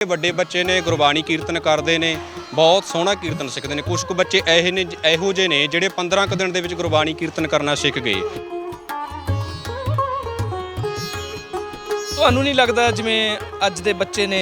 ਵੱਡੇ ਬੱਚੇ ਨੇ ਗੁਰਬਾਣੀ ਕੀਰਤਨ ਕਰਦੇ ਨੇ ਬਹੁਤ ਸੋਹਣਾ ਕੀਰਤਨ ਸਿੱਖਦੇ ਨੇ। ਕੁਝ ਕੁ ਬੱਚੇ ਇਹੋ ਨੇ ਇਹੋ ਜਿਹੇ ਨੇ ਜਿਹੜੇ 15 ਕੁ ਦਿਨ ਦੇ ਵਿੱਚ ਗੁਰਬਾਣੀ ਕੀਰਤਨ ਕਰਨਾ ਸਿੱਖ ਗਏ। ਤੁਹਾਨੂੰ ਨਹੀਂ ਲੱਗਦਾ ਜਿਵੇਂ ਅੱਜ ਦੇ ਬੱਚੇ ਨੇ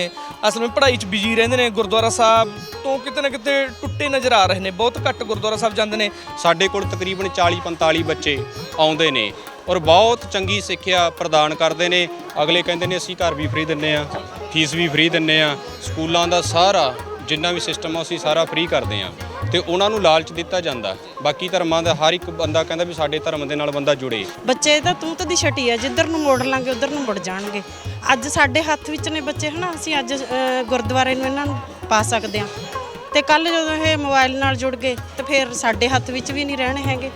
ਅਸਲ ਵਿੱਚ ਪੜ੍ਹਾਈ 'ਚ ਬਿਜ਼ੀ ਰਹਿੰਦੇ ਨੇ ਗੁਰਦੁਆਰਾ ਸਾਹਿਬ ਤੋਂ ਕਿਤੇ ਨਾ ਕਿਤੇ ਟੁੱਟੇ ਨਜ਼ਰ ਆ ਰਹੇ ਨੇ ਬਹੁਤ ਘੱਟ ਗੁਰਦੁਆਰਾ ਸਾਹਿਬ ਜਾਂਦੇ ਨੇ। ਸਾਡੇ ਕੋਲ ਤਕਰੀਬਨ 40 45 ਬੱਚੇ ਆਉਂਦੇ ਨੇ। ਔਰ ਬਹੁਤ ਚੰਗੀ ਸਿੱਖਿਆ ਪ੍ਰਦਾਨ ਕਰਦੇ ਨੇ। ਅਗਲੇ ਕਹਿੰਦੇ ਨੇ, ਅਸੀਂ ਘਰ ਵੀ ਫ੍ਰੀ ਦਿੰਨੇ ਆ ਫੀਸ ਵੀ ਫ੍ਰੀ ਦਿੰਨੇ ਆ। ਸਕੂਲਾਂ ਦਾ ਸਾਰਾ, ਜਿੰਨਾ ਵੀ ਸਿਸਟਮ ਆ, ਅਸੀਂ ਸਾਰਾ ਫ੍ਰੀ ਕਰਦੇ ਆ। ਤੇ ਉਹਨਾਂ ਨੂੰ ਲਾਲਚ ਦਿੱਤਾ ਜਾਂਦਾ। ਬਾਕੀ ਧਰਮਾਂ ਦਾ, ਹਰ ਇੱਕ ਬੰਦਾ ਕਹਿੰਦਾ ਵੀ ਸਾਡੇ ਧਰਮ ਦੇ ਨਾਲ ਬੰਦਾ ਜੁੜੇ। ਬੱਚੇ ਤਾਂ ਤੂੰ ਤਾਂ ਦੀ ਛਟੀ ਆ, ਜਿੱਧਰ ਨੂੰ ਮੋੜ ਲਾਂਗੇ, ਉਧਰ ਨੂੰ ਮੁੜ ਜਾਣਗੇ। ਅੱਜ ਸਾਡੇ ਹੱਥ ਵਿੱਚ ਨੇ ਬੱਚੇ, ਹਨਾ? ਅਸੀਂ ਅੱਜ ਗੁਰਦੁਆਰੇ ਨੂੰ ਇਹਨਾਂ ਨੂੰ ਪਾ ਸਕਦੇ ਆ। ਤੇ ਕੱਲ ਜਦੋਂ ਇਹ ਮੋਬਾਈਲ ਨਾਲ ਜੁੜ ਗਏ, ਤੇ ਫਿਰ ਸਾਡੇ ਹੱਥ ਵਿੱਚ ਵੀ ਨਹੀਂ ਰਹਿਣੇ ਹੈਗੇ।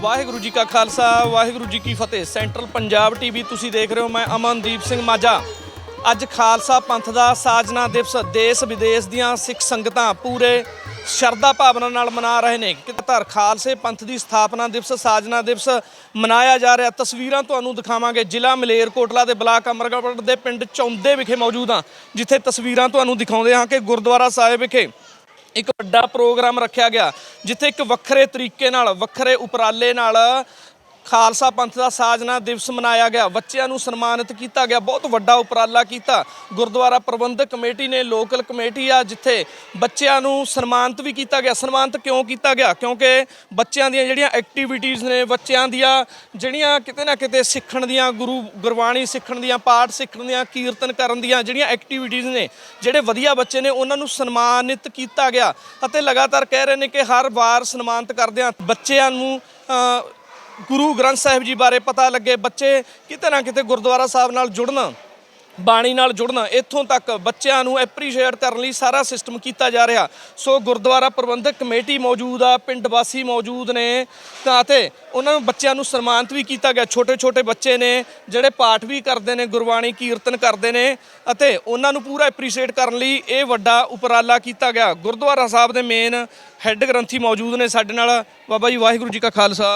ਵਾਹਿਗੁਰੂ ਜੀ ਕਾ ਖਾਲਸਾ, ਵਾਹਿਗੁਰੂ ਜੀ ਕੀ ਫਤਿਹ। ਸੈਂਟਰਲ ਪੰਜਾਬ ਟੀਵੀ ਤੁਸੀਂ ਦੇਖ ਰਹੇ ਹੋ, ਮੈਂ ਅਮਨਦੀਪ ਸਿੰਘ ਮਾਝਾ। ਅੱਜ ਖਾਲਸਾ ਪੰਥ ਦਾ ਸਾਜਨਾ ਦਿਵਸ ਦੇਸ਼ ਵਿਦੇਸ਼ ਦੀਆਂ ਸਿੱਖ ਸੰਗਤਾਂ ਪੂਰੇ ਸ਼ਰਧਾ ਭਾਵਨਾ ਨਾਲ ਮਨਾ ਰਹੇ ਨੇ। ਕਿ ਧਰ ਖਾਲਸੇ ਪੰਥ ਦੀ ਸਥਾਪਨਾ ਦਿਵਸ, ਸਾਜਨਾ ਦਿਵਸ ਮਨਾਇਆ ਜਾ ਰਿਹਾ। ਤਸਵੀਰਾਂ ਤੁਹਾਨੂੰ ਦਿਖਾਵਾਂਗੇ। ਜ਼ਿਲ੍ਹਾ ਮਲੇਰਕੋਟਲਾ ਦੇ ਬਲਾਕ ਅਮਰਗੜ੍ਹ ਦੇ ਪਿੰਡ ਚੌਂਦੇ ਵਿਖੇ ਮੌਜੂਦ ਹਾਂ, ਜਿੱਥੇ ਤਸਵੀਰਾਂ ਤੁਹਾਨੂੰ ਦਿਖਾਉਂਦੇ ਹਾਂ ਕਿ ਗੁਰਦੁਆਰਾ ਸਾਹਿਬ ਵਿਖੇ ਇੱਕ ਵੱਡਾ ਪ੍ਰੋਗਰਾਮ ਰੱਖਿਆ ਗਿਆ ਜਿੱਥੇ ਇੱਕ ਵੱਖਰੇ ਤਰੀਕੇ ਨਾਲ ਵੱਖਰੇ ਉਪਰਾਲੇ ਨਾਲ ਖਾਲਸਾ ਪੰਥ ਦਾ ਸਾਜਨਾ ਦਿਵਸ ਮਨਾਇਆ ਗਿਆ। ਬੱਚਿਆਂ ਨੂੰ ਸਨਮਾਨਿਤ ਕੀਤਾ ਗਿਆ। ਬਹੁਤ ਵੱਡਾ ਉਪਰਾਲਾ ਕੀਤਾ। ਗੁਰਦੁਆਰਾ ਪ੍ਰਬੰਧਕ ਕਮੇਟੀ ਨੇ, ਲੋਕਲ ਕਮੇਟੀ ਆ, ਜਿੱਥੇ ਬੱਚਿਆਂ ਨੂੰ ਸਨਮਾਨਿਤ ਵੀ ਕੀਤਾ ਗਿਆ। ਸਨਮਾਨਿਤ ਕਿਉਂ ਕੀਤਾ ਗਿਆ? ਕਿਉਂਕਿ ਬੱਚਿਆਂ ਦੀਆਂ ਜਿਹੜੀਆਂ ਐਕਟੀਵਿਟੀਜ਼ ਨੇ, ਬੱਚਿਆਂ ਦੀਆਂ ਜਿਹੜੀਆਂ ਕਿਤੇ ਨਾ ਕਿਤੇ ਸਿੱਖਣ ਦੀਆਂ, ਗੁਰੂ ਗੁਰਬਾਣੀ ਸਿੱਖਣ ਦੀਆਂ, ਪਾਠ ਸਿੱਖਣ ਦੀਆਂ, ਕੀਰਤਨ ਕਰਨ ਦੀਆਂ ਜਿਹੜੀਆਂ ਐਕਟੀਵਿਟੀਜ਼ ਨੇ, ਜਿਹੜੇ ਵਧੀਆ ਬੱਚੇ ਨੇ, ਉਹਨਾਂ ਨੂੰ ਸਨਮਾਨਿਤ ਕੀਤਾ ਗਿਆ। ਅਤੇ ਲਗਾਤਾਰ ਕਹਿ ਰਹੇ ਨੇ ਕਿ ਹਰ ਵਾਰ ਸਨਮਾਨਿਤ ਕਰਦੇ ਆ। ਬੱਚਿਆਂ ਨੂੰ ਗੁਰੂ ਗ੍ਰੰਥ ਸਾਹਿਬ ਜੀ ਬਾਰੇ ਪਤਾ ਲੱਗੇ, ਬੱਚੇ ਕਿਤੇ ਨਾ ਕਿਤੇ ਗੁਰਦੁਆਰਾ ਸਾਹਿਬ ਨਾਲ ਜੁੜਨ, ਬਾਣੀ ਨਾਲ ਜੁੜਨ, ਇੱਥੋਂ ਤੱਕ ਬੱਚਿਆਂ ਨੂੰ ਐਪਰੀਸ਼ੀਏਟ ਕਰਨ ਲਈ ਸਾਰਾ ਸਿਸਟਮ ਕੀਤਾ ਜਾ ਰਿਹਾ। ਸੋ ਗੁਰਦੁਆਰਾ ਪ੍ਰਬੰਧਕ ਕਮੇਟੀ ਮੌਜੂਦ ਆ, ਪਿੰਡ ਵਾਸੀ ਮੌਜੂਦ ਨੇ, ਤਾਂ ਅਤੇ ਉਹਨਾਂ ਨੂੰ ਬੱਚਿਆਂ ਨੂੰ ਸਨਮਾਨਿਤ ਵੀ ਕੀਤਾ ਗਿਆ। ਛੋਟੇ ਛੋਟੇ ਬੱਚੇ ਨੇ, ਜਿਹੜੇ ਪਾਠ ਵੀ ਕਰਦੇ ਨੇ, ਗੁਰਬਾਣੀ ਕੀਰਤਨ ਕਰਦੇ ਨੇ ਅਤੇ ਉਹਨਾਂ ਨੂੰ ਪੂਰਾ ਐਪਰੀਸ਼ੀਏਟ ਕਰਨ ਲਈ ਇਹ ਵੱਡਾ ਉਪਰਾਲਾ ਕੀਤਾ ਗਿਆ। ਗੁਰਦੁਆਰਾ ਸਾਹਿਬ ਦੇ ਮੇਨ ਹੈੱਡ ਗ੍ਰੰਥੀ ਮੌਜੂਦ ਨੇ ਸਾਡੇ ਨਾਲ। ਬਾਬਾ ਜੀ ਵਾਹਿਗੁਰੂ ਜੀ ਕਾ ਖਾਲਸਾ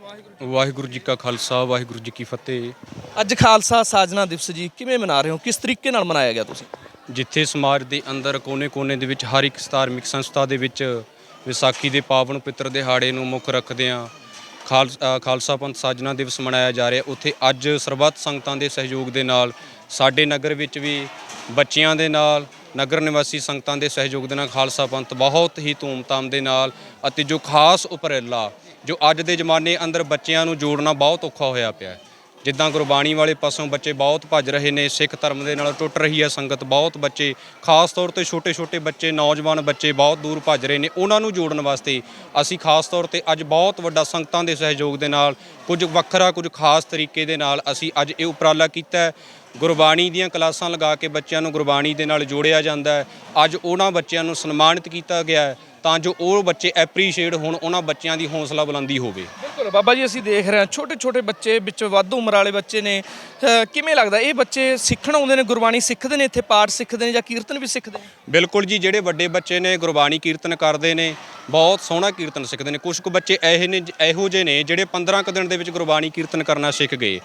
ਵਾਹਿਗੁਰੂ ਵਾਹਿਗੁਰੂ ਜੀ ਕਾ ਖਾਲਸਾ ਵਾਹਿਗੁਰੂ ਜੀ ਕੀ ਫਤਿਹ। ਅੱਜ ਖਾਲਸਾ ਸਾਜਨਾ ਦਿਵਸ ਜੀ ਕਿਵੇਂ ਮਨਾ ਰਹੇ ਹੋ? ਕਿਸ ਤਰੀਕੇ ਨਾਲ ਮਨਾਇਆ ਗਿਆ ਤੁਸੀਂ? ਜਿੱਥੇ ਸਮਾਜ ਦੇ ਅੰਦਰ ਕੋਨੇ-ਕੋਨੇ ਦੇ ਵਿੱਚ ਹਰ ਇੱਕ ਧਾਰਮਿਕ ਸੰਸਥਾ ਦੇ ਵਿੱਚ ਵਿਸਾਖੀ ਦੇ ਪਾਵਨ ਪਿੱਤਰ ਦਿਹਾੜੇ ਨੂੰ ਮੁੱਖ ਰੱਖਦੇ ਆ ਖਾਲਸਾ ਪੰਥ ਸਾਜਨਾ ਦਿਵਸ ਮਨਾਇਆ ਜਾ ਰਿਹਾ। ਉੱਥੇ ਅੱਜ ਸਰਬੱਤ ਸੰਗਤਾਂ ਦੇ ਸਹਿਯੋਗ ਦੇ ਨਾਲ ਸਾਡੇ ਨਗਰ ਵਿੱਚ ਵੀ ਬੱਚਿਆਂ ਦੇ ਨਾਲ, ਨਗਰ ਨਿਵਾਸੀ ਸੰਗਤਾਂ ਦੇ ਸਹਿਯੋਗ ਦੇ ਨਾਲ ਖਾਲਸਾ ਪੰਥ ਬਹੁਤ ਹੀ ਧੂਮਧਾਮ ਦੇ ਨਾਲ ਅਤੇ ਜੋ ਖਾਸ ਉਪਰਾਲਾ, ਜੋ ਅੱਜ ਦੇ ਜ਼ਮਾਨੇ ਅੰਦਰ ਬੱਚਿਆਂ ਨੂੰ ਜੋੜਨਾ ਬਹੁਤ ਔਖਾ ਹੋਇਆ ਪਿਆ ਹੈ। ਜਿੱਦਾਂ ਗੁਰਬਾਣੀ ਵਾਲੇ ਪਾਸੋਂ ਬੱਚੇ ਬਹੁਤ ਭੱਜ ਰਹੇ ਨੇ, ਸਿੱਖ ਧਰਮ ਦੇ ਨਾਲ ਟੁੱਟ ਰਹੀ ਹੈ ਸੰਗਤ, ਬਹੁਤ ਬੱਚੇ, ਖਾਸ ਤੌਰ ਤੇ ਛੋਟੇ ਛੋਟੇ ਬੱਚੇ, ਨੌਜਵਾਨ ਬੱਚੇ ਬਹੁਤ ਦੂਰ ਭੱਜ ਰਹੇ ਨੇ, ਉਹਨਾਂ ਨੂੰ ਜੋੜਨ ਵਾਸਤੇ ਅਸੀਂ ਖਾਸ ਤੌਰ ਤੇ ਅੱਜ ਬਹੁਤ ਵੱਡਾ ਸੰਗਤਾਂ ਦੇ ਸਹਿਯੋਗ ਦੇ ਨਾਲ ਕੁਝ ਵੱਖਰਾ, ਕੁਝ ਖਾਸ ਤਰੀਕੇ ਦੇ ਨਾਲ ਅਸੀਂ ਅੱਜ ਇਹ ਉਪਰਾਲਾ ਕੀਤਾ ਗੁਰਬਾਣੀ ਦੀਆਂ ਕਲਾਸਾਂ ਲਗਾ ਕੇ ਬੱਚਿਆਂ ਨੂੰ ਗੁਰਬਾਣੀ ਦੇ ਨਾਲ ਜੋੜਿਆ ਜਾਂਦਾ ਹੈ। ਅੱਜ ਉਹਨਾਂ ਬੱਚਿਆਂ ਨੂੰ ਸਨਮਾਨਿਤ ਕੀਤਾ ਗਿਆ ਹੈ। ਤਾਂ ਜੋ ਉਹ ਬੱਚੇ ਐਪਰੀਸ਼ੀਏਟ ਹੋਣ ਉਹਨਾਂ ਬੱਚਿਆਂ ਦੀ ਹੌਸਲਾ ਬੁਲੰਦੀ ਹੋਵੇ। ਬਿਲਕੁਲ ਬਾਬਾ ਜੀ ਅਸੀਂ ਦੇਖ ਰਹੇ ਹਾਂ ਛੋਟੇ ਛੋਟੇ ਬੱਚੇ ਵਿੱਚ ਵੱਧ ਉਮਰ ਵਾਲੇ ਬੱਚੇ ਨੇ ਕਿਵੇਂ ਲੱਗਦਾ? ਇਹ ਬੱਚੇ ਸਿੱਖਣ ਆਉਂਦੇ ਨੇ ਗੁਰਬਾਣੀ ਸਿੱਖਦੇ ਨੇ ਇੱਥੇ ਪਾਠ ਸਿੱਖਦੇ ਨੇ ਜਾਂ ਕੀਰਤਨ ਵੀ ਸਿੱਖਦੇ ਨੇ? ਬਿਲਕੁਲ ਜੀ ਜਿਹੜੇ ਵੱਡੇ ਬੱਚੇ ਨੇ ਗੁਰਬਾਣੀ ਕੀਰਤਨ ਕਰਦੇ ਨੇ ਬਹੁਤ ਸੋਹਣਾ ਕੀਰਤਨ ਸਿੱਖਦੇ ਨੇ। ਕੁਝ ਕੁ ਬੱਚੇ ਇਹੋ ਨੇ ਇਹੋ ਜਿਹੇ ਨੇ ਜਿਹੜੇ 15 ਕੁ ਦਿਨ ਦੇ ਵਿੱਚ ਗੁਰਬਾਣੀ ਕੀਰਤਨ ਕਰਨਾ ਸਿੱਖ ਗਏ।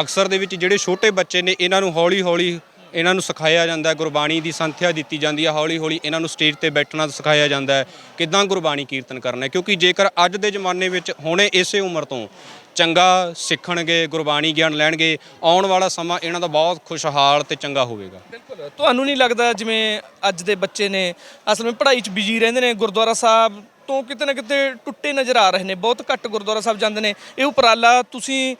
ਅਕਸਰ ਦੇ ਵਿੱਚ ਜਿਹੜੇ ਛੋਟੇ ਬੱਚੇ ਨੇ ਇਹਨਾਂ ਨੂੰ ਹੌਲੀ ਹੌਲੀ ਇਹਨਾਂ ਨੂੰ ਸਿਖਾਇਆ ਜਾਂਦਾ ਹੈ। ਗੁਰਬਾਣੀ ਦੀ ਸੰਥਿਆ ਦਿੱਤੀ ਜਾਂਦੀ ਹੈ। ਹੌਲੀ ਹੌਲੀ ਇਹਨਾਂ ਨੂੰ ਸਟੇਜ ਤੇ ਬੈਠਣਾ ਸਿਖਾਇਆ ਜਾਂਦਾ ਹੈ। ਕਿਦਾਂ ਗੁਰਬਾਣੀ ਕੀਰਤਨ ਕਰਨਾ ਹੈ? ਕਿਉਂਕਿ ਜੇਕਰ ਅੱਜ ਦੇ ਜ਼ਮਾਨੇ ਵਿੱਚ ਹੁਣੇ ਇਸੇ ਉਮਰ ਤੋਂ ਚੰਗਾ ਸਿੱਖਣਗੇ, ਗੁਰਬਾਣੀ ਗਿਆਨ ਲੈਣਗੇ, ਆਉਣ ਵਾਲਾ ਸਮਾਂ ਇਹਨਾਂ ਦਾ ਬਹੁਤ ਖੁਸ਼ਹਾਲ ਤੇ ਚੰਗਾ ਹੋਵੇਗਾ। ਬਿਲਕੁਲ। ਤੁਹਾਨੂੰ ਨਹੀਂ ਲੱਗਦਾ ਜਿਵੇਂ ਅੱਜ ਦੇ ਬੱਚੇ ਨੇ, ਅਸਲ ਵਿੱਚ ਪੜ੍ਹਾਈ 'ਚ ਬਿਜ਼ੀ ਰਹਿੰਦੇ ਨੇ, ਗੁਰਦੁਆਰਾ ਸਾਹਿਬ ਤੋਂ ਕਿਤੇ ਨਾ ਕਿਤੇ ਟੁੱਟੇ ਨਜ਼ਰ ਆ ਰਹੇ ਨੇ, ਬਹੁਤ ਘੱਟ ਗੁਰਦੁਆਰਾ ਸਾਹਿਬ ਜਾਂਦੇ ਨੇ। ਇਹ ਉਪਰਾਲਾ ਤੁਸੀਂ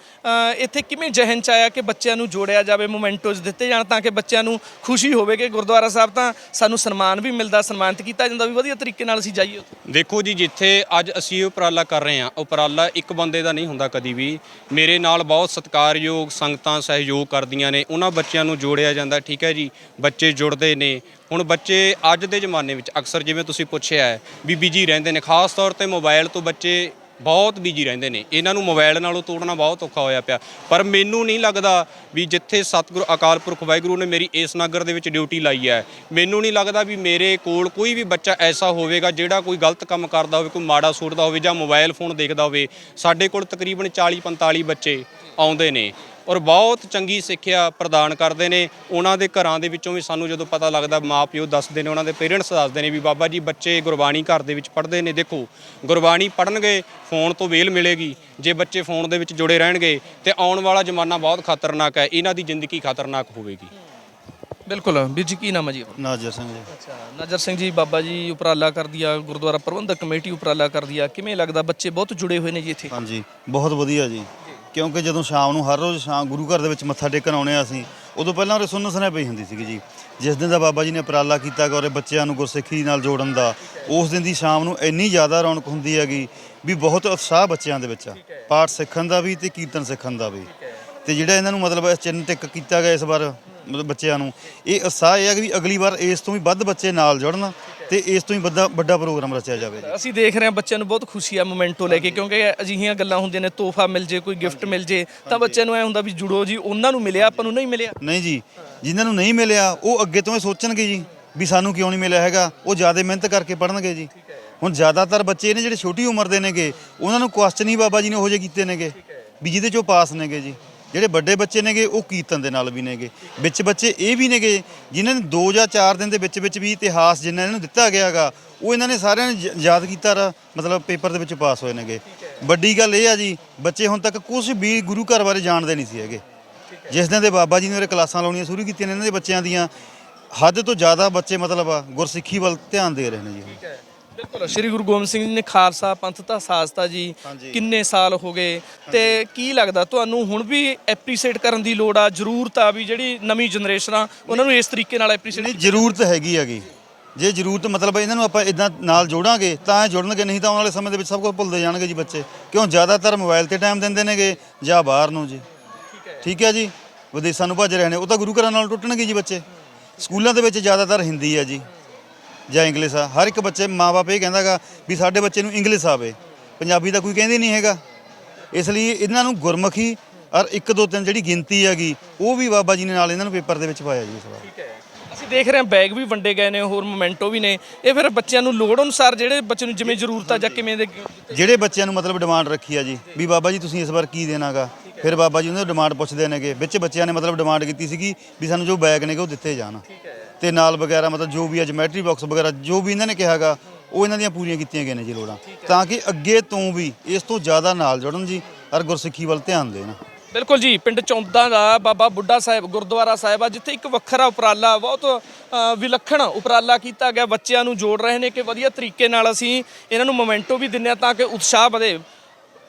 ਇੱਥੇ ਕਿਵੇਂ ਜਹਨ ਚ ਆਇਆ ਕਿ ਬੱਚਿਆਂ ਨੂੰ ਜੋੜਿਆ ਜਾਵੇ, ਮੋਮੈਂਟੋਜ਼ ਦਿੱਤੇ ਜਾਣ ਤਾਂ ਕਿ ਬੱਚਿਆਂ ਨੂੰ ਖੁਸ਼ੀ ਹੋਵੇ ਕਿ ਗੁਰਦੁਆਰਾ ਸਾਹਿਬ ਤਾਂ ਸਾਨੂੰ ਸਨਮਾਨ ਵੀ ਮਿਲਦਾ, ਸਨਮਾਨਿਤ ਕੀਤਾ ਜਾਂਦਾ, ਵੀ ਵਧੀਆ ਤਰੀਕੇ ਨਾਲ ਅਸੀਂ ਜਾਈਏ ਦੇਖੋ ਜੀ, ਜਿੱਥੇ ਅੱਜ ਅਸੀਂ ਇਹ ਉਪਰਾਲਾ ਕਰ ਰਹੇ ਹਾਂ, ਉਪਰਾਲਾ ਇੱਕ ਬੰਦੇ ਦਾ ਨਹੀਂ ਹੁੰਦਾ ਕਦੀ ਵੀ। ਮੇਰੇ ਨਾਲ ਬਹੁਤ ਸਤਿਕਾਰਯੋਗ ਸੰਗਤਾਂ ਸਹਿਯੋਗ ਕਰਦੀਆਂ ਨੇ, ਉਹਨਾਂ ਬੱਚਿਆਂ ਨੂੰ ਜੋੜਿਆ ਜਾਂਦਾ, ਠੀਕ ਹੈ ਜੀ। ਬੱਚੇ ਜੁੜਦੇ ਨੇ ਹੁਣ ਬੱਚੇ ਅੱਜ ਦੇ ਜ਼ਮਾਨੇ ਵਿੱਚ ਅਕਸਰ ਜਿਵੇਂ ਤੁਸੀਂ ਪੁੱਛਿਆ ਹੈ ਵੀ ਬਿਜ਼ੀ ਰਹਿੰਦੇ ਨੇ, ਖਾਸ ਤੌਰ ਤੇ ਮੋਬਾਈਲ ਤੋਂ ਬੱਚੇ ਬਹੁਤ ਬਿਜ਼ੀ ਰਹਿੰਦੇ ਨੇ। ਇਹਨਾਂ ਨੂੰ ਮੋਬਾਈਲ ਨਾਲੋਂ ਤੋੜਨਾ ਬਹੁਤ ਔਖਾ ਹੋਇਆ ਪਿਆ। ਪਰ ਮੈਨੂੰ ਨਹੀਂ ਲੱਗਦਾ ਵੀ ਜਿੱਥੇ ਸਤਿਗੁਰੂ, ਅਕਾਲ ਪੁਰਖ ਵਾਹਿਗੁਰੂ ਨੇ ਮੇਰੀ ਇਸ ਨਗਰ ਦੇ ਵਿੱਚ ਡਿਊਟੀ ਲਾਈ ਹੈ, ਮੈਨੂੰ ਨਹੀਂ ਲੱਗਦਾ ਵੀ ਮੇਰੇ ਕੋਲ ਕੋਈ ਵੀ ਬੱਚਾ ਐਸਾ ਹੋਵੇਗਾ ਜਿਹੜਾ ਕੋਈ ਗਲਤ ਕੰਮ ਕਰਦਾ ਹੋਵੇ, ਕੋਈ ਮਾੜਾ ਸੋਚਦਾ ਹੋਵੇ ਜਾਂ ਮੋਬਾਈਲ ਫੋਨ ਦੇਖਦਾ ਹੋਵੇ। ਸਾਡੇ ਕੋਲ ਤਕਰੀਬਨ 40 45 ਬੱਚੇ ਆਉਂਦੇ ਨੇ। ਔਰ ਬਹੁਤ ਚੰਗੀ ਸਿੱਖਿਆ ਪ੍ਰਦਾਨ ਕਰਦੇ ਨੇ। ਉਹਨਾਂ ਦੇ ਘਰਾਂ ਦੇ ਵਿੱਚੋਂ ਵੀ ਸਾਨੂੰ ਜਦੋਂ ਪਤਾ ਲੱਗਦਾ ਮਾਪਿਓ ਦੱਸਦੇ ਨੇ ਉਹਨਾਂ ਦੇ ਪੇਰੈਂਟਸ ਦੱਸਦੇ ਨੇ ਵੀ ਬਾਬਾ ਜੀ ਬੱਚੇ ਗੁਰਬਾਣੀ ਘਰ ਦੇ ਵਿੱਚ ਪੜ੍ਹਦੇ ਨੇ। ਦੇਖੋ ਗੁਰਬਾਣੀ ਪੜ੍ਹਨਗੇ ਫੋਨ ਤੋਂ ਵੇਲ ਮਿਲੇਗੀ। ਜੇ ਬੱਚੇ ਫੋਨ ਦੇ ਵਿੱਚ ਜੁੜੇ ਰਹਿਣਗੇ ਤੇ ਆਉਣ ਵਾਲਾ ਜ਼ਮਾਨਾ ਬਹੁਤ ਖਤਰਨਾਕ ਹੈ। ਇਹਨਾਂ ਦੀ ਜ਼ਿੰਦਗੀ ਖਤਰਨਾਕ ਹੋਵੇਗੀ। ਬਿਲਕੁਲ। ਵੀਰ ਜੀ ਕੀ ਨਾਮ ਹੈ ਜੀ? ਨਾਜਰ ਸਿੰਘ ਜੀ। ਅੱਛਾ ਨਜ਼ਰ ਸਿੰਘ ਜੀ ਬਾਬਾ ਜੀ ਉਪਰਾਲਾ ਕਰਦੀ ਆ ਗੁਰਦੁਆਰਾ ਪ੍ਰਬੰਧਕ ਕਮੇਟੀ ਉਪਰਾਲਾ ਕਰਦੀ ਆ। ਕਿਵੇਂ ਲੱਗਦਾ? ਬੱਚੇ ਬਹੁਤ ਜੁੜੇ ਹੋਏ ਨੇ ਜੀ ਇੱਥੇ? ਹਾਂਜੀ ਬਹੁਤ ਵਧੀਆ ਜੀ। ਕਿਉਂਕਿ ਜਦੋਂ ਸ਼ਾਮ ਨੂੰ ਹਰ ਰੋਜ਼ ਸ਼ਾਮ ਗੁਰੂ ਘਰ ਦੇ ਵਿੱਚ ਮੱਥਾ ਟੇਕਣ ਆਉਣੇ ਆ ਅਸੀਂ ਉਦੋਂ ਪਹਿਲਾਂ ਉਰੇ ਸੁੰਨ ਸੁਨੇਹੀ ਪਈ ਹੁੰਦੀ ਸੀਗੀ ਜੀ। ਜਿਸ ਦਿਨ ਦਾ ਬਾਬਾ ਜੀ ਨੇ ਉਪਰਾਲਾ ਕੀਤਾ ਗਾ ਉਰੇ ਬੱਚਿਆਂ ਨੂੰ ਗੁਰਸਿੱਖੀ ਨਾਲ ਜੋੜਨ ਦਾ ਉਸ ਦਿਨ ਦੀ ਸ਼ਾਮ ਨੂੰ ਇੰਨੀ ਜ਼ਿਆਦਾ ਰੌਣਕ ਹੁੰਦੀ ਹੈਗੀ ਵੀ ਬਹੁਤ ਉਤਸ਼ਾਹ ਬੱਚਿਆਂ ਦੇ ਵਿੱਚ ਆ। ਪਾਠ ਸਿੱਖਣ ਦਾ ਵੀ ਤੇ ਕੀਰਤਨ ਸਿੱਖਣ ਦਾ ਵੀ। ਤੇ ਜਿਹੜਾ ਇਹਨਾਂ ਨੂੰ ਮਤਲਬ ਚਿੰਨ ਟਿਕ ਕੀਤਾ ਗਿਆ ਇਸ ਵਾਰ ਮਤਲਬ ਬੱਚਿਆਂ ਨੂੰ। ਇਹ ਉਤਸ਼ਾਹ ਇਹ ਹੈ ਕਿ ਵੀ ਅਗਲੀ ਵਾਰ ਇਸ ਤੋਂ ਵੀ ਵੱਧ ਬੱਚੇ ਨਾਲ ਜੁੜਨ ਤੇ ਇਸ ਤੋਂ ਵੀ ਵੱਡਾ ਵੱਡਾ ਪ੍ਰੋਗਰਾਮ ਰਚਿਆ ਜਾਵੇ ਜੀ। ਅਸੀਂ ਦੇਖ ਰਹੇ ਹਾਂ ਬੱਚਿਆਂ ਨੂੰ ਬਹੁਤ ਖੁਸ਼ੀ ਆ ਮੋਮੈਂਟੋ ਲੈ ਕੇ ਕਿਉਂਕਿ ਅਜਿਹੀਆਂ ਗੱਲਾਂ ਹੁੰਦੀਆਂ ਨੇ ਤੋਹਫਾ ਮਿਲ ਜੇ ਕੋਈ ਗਿਫਟ ਮਿਲ ਜੇ ਤਾਂ ਬੱਚਿਆਂ ਨੂੰ ਐ ਹੁੰਦਾ ਵੀ ਜੁੜੋ ਜੀ ਉਹਨਾਂ ਨੂੰ ਮਿਲਿਆ ਆਪਾਂ ਨੂੰ ਨਹੀਂ ਮਿਲਿਆ। ਨਹੀਂ ਜੀ ਜਿਨ੍ਹਾਂ ਨੂੰ ਨਹੀਂ ਮਿਲਿਆ ਉਹ ਅੱਗੇ ਤੋਂ ਇਹ ਸੋਚਣਗੇ ਜੀ ਵੀ ਸਾਨੂੰ ਕਿਉਂ ਨਹੀਂ ਮਿਲਿਆ ਹੈਗਾ ਉਹ ਜ਼ਿਆਦਾ ਮਿਹਨਤ ਕਰਕੇ ਪੜਨਗੇ ਜੀ। ਹੁਣ ਜ਼ਿਆਦਾਤਰ ਬੱਚੇ ਨੇ ਜਿਹੜੇ ਛੋਟੀ ਉਮਰ ਦੇ ਨੇਗੇ ਉਹਨਾਂ ਨੂੰ ਕੁਐਸਚਨ ਹੀ ਬਾਬਾ ਜੀ ਨੇ ਉਹੋ ਜਿਹੇ ਕੀਤੇ ਨੇਗੇ ਵੀ ਜਿਹਦੇ ਚੋਂ ਪਾਸ ਨੇਗੇ ਜੀ। ਜਿਹੜੇ ਵੱਡੇ ਬੱਚੇ ਨੇਗੇ, ਉਹ ਕੀਰਤਨ ਦੇ ਨਾਲ ਵੀ ਨੇਗੇ। ਵਿੱਚ ਬੱਚੇ ਇਹ ਵੀ ਨੇਗੇ, ਜਿਨ੍ਹਾਂ ਨੇ 2 ਜਾਂ 4 ਦਿਨ ਦੇ ਵਿੱਚ ਵਿੱਚ ਵੀ ਇਤਿਹਾਸ ਜਿੰਨਾ ਇਹਨਾਂ ਨੂੰ ਦਿੱਤਾ ਗਿਆ ਹੈਗਾ ਉਹ ਇਹਨਾਂ ਨੇ ਸਾਰਿਆਂ ਨੇ ਜ- ਯਾਦ ਕੀਤਾ ਰ, ਮਤਲਬ ਪੇਪਰ ਦੇ ਵਿੱਚ ਪਾਸ ਹੋਏ ਨੇਗੇ। ਵੱਡੀ ਗੱਲ ਇਹ ਆ ਜੀ, ਬੱਚੇ ਹੁਣ ਤੱਕ ਕੁਝ ਵੀ ਗੁਰੂ ਘਰ ਬਾਰੇ ਜਾਣਦੇ ਨਹੀਂ ਸੀ ਹੈਗੇ। ਜਿਸ ਦਿਨ ਦੇ ਬਾਬਾ ਜੀ ਨੇ ਉਰੇ ਕਲਾਸਾਂ ਲਾਉਣੀਆਂ ਸ਼ੁਰੂ ਕੀਤੀਆਂ ਨੇ ਇਹਨਾਂ ਦੇ ਬੱਚਿਆਂ ਦੀਆਂ, ਹੱਦ ਤੋਂ ਜ਼ਿਆਦਾ ਬੱਚੇ ਮਤਲਬ ਗੁਰਸਿੱਖੀ ਵੱਲ ਧਿਆਨ ਦੇ ਰਹੇ ਨੇ ਜੀ। ਬਿਲਕੁਲ। ਸ੍ਰੀ ਗੁਰੂ ਗੋਬਿੰਦ ਸਿੰਘ ਜੀ ਨੇ ਖਾਲਸਾ ਪੰਥ ਦਾ ਸਾਜਤਾ ਜੀ। ਹਾਂਜੀ। ਕਿੰਨੇ ਸਾਲ ਹੋ ਗਏ। ਤੇ ਕੀ ਲੱਗਦਾ ਤੁਹਾਨੂੰ ਹੁਣ ਵੀ ਐਪਰੀਸ਼ੀਏਟ ਕਰਨ ਦੀ ਲੋੜ ਆ? ਜ਼ਰੂਰਤ ਆ ਵੀ ਜਿਹੜੀ ਨਵੀਂ ਜਨਰੇਸ਼ਨ ਆ ਉਹਨਾਂ ਨੂੰ ਇਸ ਤਰੀਕੇ ਨਾਲ ਐਪਰੀਸ਼ੀਏਟ ਨਹੀਂ ਜ਼ਰੂਰਤ ਹੈਗੀ ਹੈਗੀ। ਜੇ ਜ਼ਰੂਰਤ ਮਤਲਬ ਇਹਨਾਂ ਨੂੰ ਆਪਾਂ ਇਦਾਂ ਨਾਲ ਜੋੜਾਂਗੇ ਤਾਂ ਇਹ ਜੁੜਨਗੇ ਨਹੀਂ ਤਾਂ ਆਉਣ ਵਾਲੇ ਸਮੇਂ ਦੇ ਵਿੱਚ ਸਭ ਕੁਝ ਭੁੱਲਦੇ ਜਾਣਗੇ ਜੀ ਬੱਚੇ। ਕਿਉਂ? ਜ਼ਿਆਦਾਤਰ ਮੋਬਾਈਲ ਤੇ ਟਾਈਮ ਦਿੰਦੇ ਨੇਗੇ ਜਾਂ ਬਾਹਰ ਨੂੰ ਜੀ। ਠੀਕ ਹੈ। ਜੀ? ਵਿਦੇਸ਼ਾਂ ਨੂੰ ਭੱਜ ਰਹੇ ਨੇ। ਉਹ ਤਾਂ ਗੁਰੂ ਘਰਾਂ ਨਾਲ ਟੁੱਟਣਗੇ ਜੀ ਬੱਚੇ। ਸਕੂਲਾਂ ਦੇ ਵਿੱਚ ਜ਼ਿਆਦਾਤਰ ਹਿੰਦੀ ਹੈ ਜੀ। ਜਾਂ ਇੰਗਲਿਸ਼ ਆ। ਹਰ ਇੱਕ ਬੱਚੇ ਮਾਪੇ ਇਹ ਕਹਿੰਦਾਗਾ ਵੀ ਸਾਡੇ ਬੱਚੇ ਨੂੰ ਇੰਗਲਿਸ਼ ਆਵੇ। ਪੰਜਾਬੀ ਤਾਂ ਕੋਈ ਕਹਿੰਦੇ ਨਹੀਂ ਹੈਗਾ। ਇਸ ਲਈ ਇਹਨਾਂ ਨੂੰ ਗੁਰਮੁਖੀ ਔਰ 1 2 3 ਜਿਹੜੀ ਗਿਣਤੀ ਹੈਗੀ ਉਹ ਵੀ ਬਾਬਾ ਜੀ ਨੇ ਨਾਲ ਇਹਨਾਂ ਨੂੰ ਪੇਪਰ ਦੇ ਵਿੱਚ ਪਾਇਆ ਜੀ ਇਸ ਵਾਰ। ਅਸੀਂ ਦੇਖ ਰਹੇ ਹਾਂ ਬੈਗ ਵੀ ਵੰਡੇ ਗਏ ਨੇ ਹੋਰ ਮੋਮੈਂਟੋ ਵੀ ਨੇ। ਇਹ ਫਿਰ ਬੱਚਿਆਂ ਨੂੰ ਲੋੜ ਅਨੁਸਾਰ ਜਿਹੜੇ ਬੱਚੇ ਨੂੰ ਜਿਵੇਂ ਜ਼ਰੂਰਤ ਆ ਜਾਂ ਕਿਵੇਂ ਦੇ ਜਿਹੜੇ ਬੱਚਿਆਂ ਨੂੰ ਮਤਲਬ ਡਿਮਾਂਡ ਰੱਖੀ ਆ ਜੀ ਵੀ ਬਾਬਾ ਜੀ ਤੁਸੀਂ ਇਸ ਵਾਰ ਕੀ ਦੇਣਾਗਾ ਫਿਰ ਬਾਬਾ ਜੀ ਉਹਨਾਂ ਦੀ ਡਿਮਾਂਡ ਪੁੱਛਦੇ ਨੇਗੇ। ਵਿੱਚ ਬੱਚਿਆਂ ਨੇ ਮਤਲਬ ਡਿਮਾਂਡ ਕੀਤੀ ਸੀਗੀ ਵੀ ਸਾਨੂੰ ਜੋ ਬੈਗ ਨੇਗੇ ਉਹ ਦਿੱਤੇ ਜਾਣ। ਤੇ ਨਾਲ ਵਗੈਰਾ ਮਤਲਬ ਜੋ ਵੀ ਆ ਜਮੈਟਰੀ ਬਾਕਸ ਵਗੈਰਾ ਜੋ ਵੀ ਇਹਨਾਂ ਨੇ ਕਿਹਾਗਾ ਉਹ ਇਹਨਾਂ ਦੀਆਂ ਪੂਰੀਆਂ ਕੀਤੀਆਂ ਗਈਆਂ ਨੇ ਜੀ ਲੋੜਾਂ। ਤਾਂ ਕਿ ਅੱਗੇ ਤੋਂ ਵੀ ਇਸ ਤੋਂ ਜ਼ਿਆਦਾ ਨਾਲ ਜੁੜਨ ਜੀ ਔਰ ਗੁਰਸਿੱਖੀ ਵੱਲ ਧਿਆਨ ਦੇਣ। ਬਿਲਕੁਲ ਜੀ ਪਿੰਡ ਚੌਂਦਾ ਦਾ ਬਾਬਾ ਬੁੱਢਾ ਸਾਹਿਬ ਗੁਰਦੁਆਰਾ ਸਾਹਿਬ ਆ ਜਿੱਥੇ ਇੱਕ ਵੱਖਰਾ ਉਪਰਾਲਾ ਬਹੁਤ ਵਿਲੱਖਣ ਉਪਰਾਲਾ ਕੀਤਾ ਗਿਆ ਬੱਚਿਆਂ ਨੂੰ ਜੋੜ ਰਹੇ ਨੇ ਕਿ ਵਧੀਆ ਤਰੀਕੇ ਨਾਲ ਅਸੀਂ ਇਹਨਾਂ ਨੂੰ ਮੋਮੈਂਟੋ ਵੀ ਦਿੰਨੇ ਆ ਤਾਂ ਕਿ ਉਤਸ਼ਾਹ ਵਧੇ।